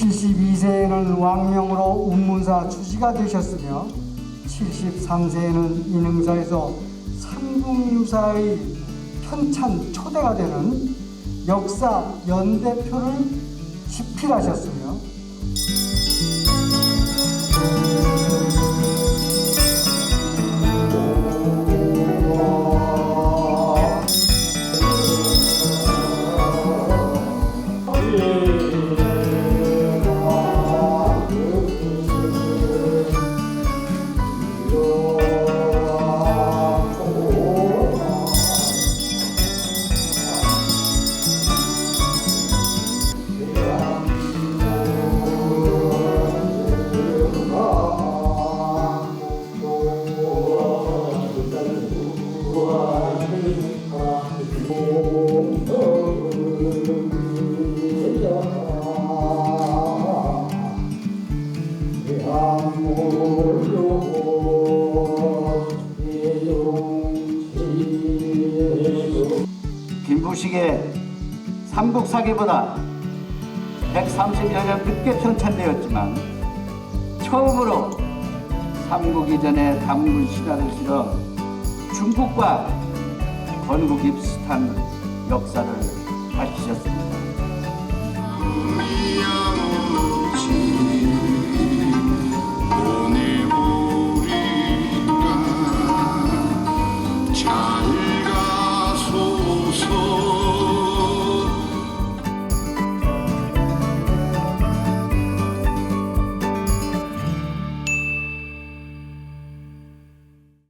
(72세에는) 왕명으로 운문사 주지가 되셨으며 (73세에는) 인흥사에서 삼국유사의 편찬 초대가 되는 역사 연대표를 집필하셨으며 김부식의 삼국사기보다 130여 년 늦게 편찬되었지만 처음으로 삼국 이전의 단군 신화를 실어 중국과 건국이 비슷한 역사를 밝히셨습니다. 잘 가소서